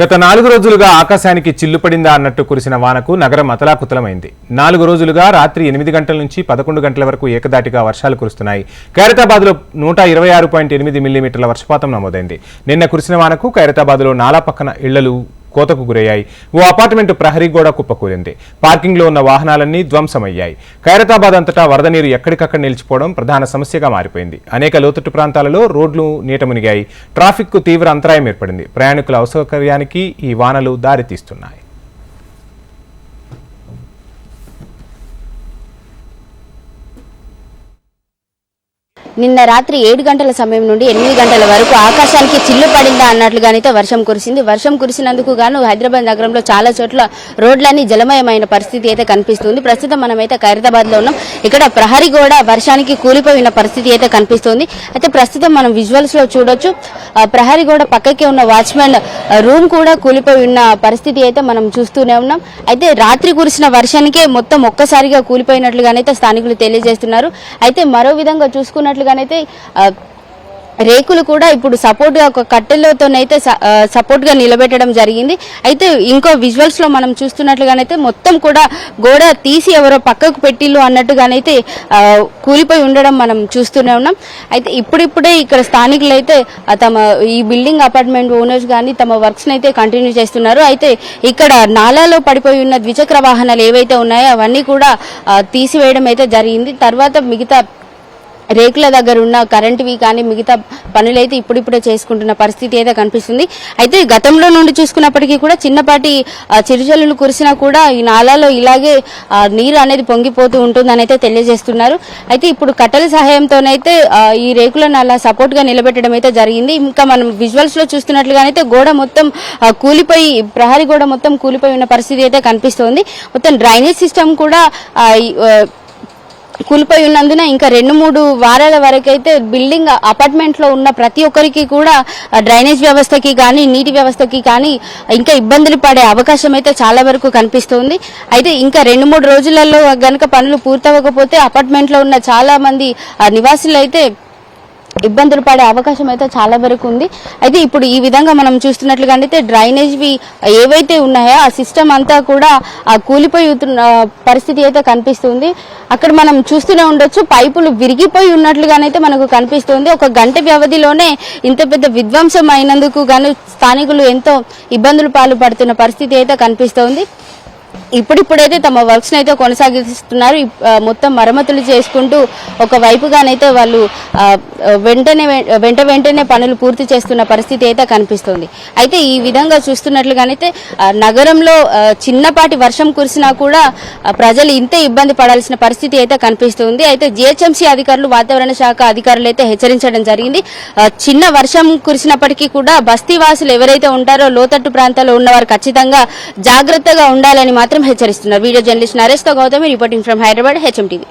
గత నాలుగు రోజులుగా ఆకాశానికి చిల్లుపడిందా అన్నట్టు కురిసిన వానకు నగరం అతలాకుతలమైంది. నాలుగు రోజులుగా రాత్రి ఎనిమిది గంటల నుంచి పదకొండు గంటల వరకు ఏకదాటిగా వర్షాలు కురుస్తున్నాయి. ఖైరతాబాద్లో నూట ఇరవై ఆరు పాయింట్ ఎనిమిది మిల్లీమీటర్ల వర్షపాతం నమోదైంది. నిన్న కురిసిన వానకు ఖైరతాబాద్లో నాలా పక్కన ఇళ్ళలు కోతకు గురయ్యాయి. ఓ అపార్ట్మెంట్ ప్రహరీ గోడ కుప్పకూలింది. పార్కింగ్లో ఉన్న వాహనాలన్నీ ధ్వంసమయ్యాయి. ఖైరతాబాద్ అంతటా వరద నీరు ఎక్కడికక్కడ నిలిచిపోవడం ప్రధాన సమస్యగా మారిపోయింది. అనేక లోతట్టు ప్రాంతాలలో రోడ్లు నీట మునిగాయి. ట్రాఫిక్కు తీవ్ర అంతరాయం ఏర్పడింది. ప్రయాణికుల అసౌకర్యానికి ఈ వానలు దారితీస్తున్నాయి. నిన్న రాత్రి ఏడు గంటల సమయం నుండి ఎనిమిది గంటల వరకు ఆకాశానికి చిల్లు పడిందా అన్నట్లుగానైతే వర్షం కురిసింది. వర్షం కురిసినందుకు గాను హైదరాబాద్ నగరంలో చాలా చోట్ల రోడ్లన్నీ జలమయమైన పరిస్థితి అయితే కనిపిస్తుంది. ప్రస్తుతం మనమైతే ఖైరదాబాద్లో ఉన్నాం. ఇక్కడ ప్రహరీ గోడ వర్షానికి కూలిపోయిన పరిస్థితి అయితే కనిపిస్తుంది. అయితే ప్రస్తుతం మనం విజువల్స్లో చూడొచ్చు. ఆ, ప్రహరీ గోడ పక్కకే ఉన్న వాచ్మెన్ రూమ్ కూడా కూలిపోయి ఉన్న పరిస్థితి అయితే మనం చూస్తూనే ఉన్నాం. అయితే రాత్రి కురిసిన వర్షానికే మొత్తం ఒక్కసారిగా కూలిపోయినట్లుగానైతే స్థానికులు తెలియజేస్తున్నారు. అయితే మరో విధంగా చూసుకున్నట్లుగా అయితే రేకులు కూడా ఇప్పుడు సపోర్ట్గా ఒక కట్టెలతోనైతే సపోర్ట్గా నిలబెట్టడం జరిగింది. అయితే ఇంకో విజువల్స్లో మనం చూస్తున్నట్లుగానైతే మొత్తం కూడా గోడ తీసి ఎవరో పక్కకు పెట్టిల్లు అన్నట్టుగానైతే కూలిపోయి ఉండడం మనం చూస్తూనే ఉన్నాం. అయితే ఇప్పుడిప్పుడే ఇక్కడ స్థానికులు అయితే తమ ఈ బిల్డింగ్ అపార్ట్మెంట్ ఓనర్స్ కానీ తమ వర్క్స్ని అయితే కంటిన్యూ చేస్తున్నారు. అయితే ఇక్కడ నాలాలో పడిపోయి ఉన్న ద్విచక్ర వాహనాలు ఏవైతే ఉన్నాయో అవన్నీ కూడా తీసివేయడం అయితే జరిగింది. తర్వాత మిగతా రేకుల దగ్గర ఉన్న కరెంటువి కానీ మిగతా పనులైతే ఇప్పుడిప్పుడే చేసుకుంటున్న పరిస్థితి అయితే కనిపిస్తుంది. అయితే గతంలో నుండి చూసుకున్నప్పటికీ కూడా చిన్నపాటి ఆ, చిరుజల్లులు కురిసినా కూడా ఈ నాలాలో ఇలాగే నీరు అనేది పొంగిపోతూ ఉంటుందని అయితే తెలియజేస్తున్నారు. అయితే ఇప్పుడు కట్టెల సహాయంతోనైతే ఈ రేకులను అలా సపోర్ట్గా నిలబెట్టడం అయితే జరిగింది. ఇంకా మనం విజువల్స్లో చూస్తున్నట్లుగానైతే గోడ మొత్తం కూలిపోయి ప్రహరీ గోడ మొత్తం కూలిపోయి ఉన్న పరిస్థితి అయితే కనిపిస్తోంది. మొత్తం డ్రైనేజ్ సిస్టమ్ కూడా కూలిపోయి ఉన్నందున ఇంకా రెండు మూడు వారాల వరకైతే బిల్డింగ్ అపార్ట్మెంట్లో ఉన్న ప్రతి ఒక్కరికి కూడా డ్రైనేజ్ వ్యవస్థకి కానీ నీటి వ్యవస్థకి కానీ ఇంకా ఇబ్బందులు పడే అవకాశం అయితే చాలా వరకు కనిపిస్తుంది. అయితే ఇంకా రెండు మూడు రోజులలో గనక పనులు పూర్తవకపోతే అపార్ట్మెంట్లో ఉన్న చాలా మంది ఆ, నివాసులు అయితే ఇబ్బందులు పడే అవకాశం అయితే చాలా వరకు ఉంది. అయితే ఇప్పుడు ఈ విధంగా మనం చూస్తున్నట్లుగా అయితే డ్రైనేజ్వి ఏవైతే ఉన్నాయో ఆ సిస్టమ్ అంతా కూడా ఆ కూలిపోయి పరిస్థితి అయితే కనిపిస్తుంది. అక్కడ మనం చూస్తూనే ఉండొచ్చు పైపులు విరిగిపోయి ఉన్నట్లుగానైతే మనకు కనిపిస్తుంది. ఒక గంట వ్యవధిలోనే ఇంత పెద్ద విధ్వంసం అయినందుకు గాను స్థానికులు ఎంతో ఇబ్బందులు పాలు పడుతున్న పరిస్థితి అయితే కనిపిస్తోంది. ఇప్పుడిప్పుడైతే తమ వర్క్స్ అయితే కొనసాగిస్తున్నారు. మొత్తం మరమ్మతులు చేసుకుంటూ ఒక వైపుగానైతే వాళ్ళు వెంటనే వెంట వెంటనే పనులు పూర్తి చేస్తున్న పరిస్థితి అయితే కనిపిస్తుంది. అయితే ఈ విధంగా చూస్తున్నట్లుగానైతే నగరంలో చిన్నపాటి వర్షం కురిసినా కూడా ప్రజలు ఇంత ఇబ్బంది పడాల్సిన పరిస్థితి అయితే కనిపిస్తుంది. అయితే జిహెచ్ఎంసీ అధికారులు వాతావరణ శాఖ అధికారులు అయితే హెచ్చరించడం జరిగింది. చిన్న వర్షం కురిసినప్పటికీ కూడా బస్తీ వాసులు ఎవరైతే ఉంటారో లోతట్టు ప్రాంతాల్లో ఉన్నవారు ఖచ్చితంగా జాగ్రత్తగా ఉండాలని మాత్రం హెచ్చరిస్తున్నారు. Video journalist నరేష్తో Gautami reporting from Hyderabad HM TV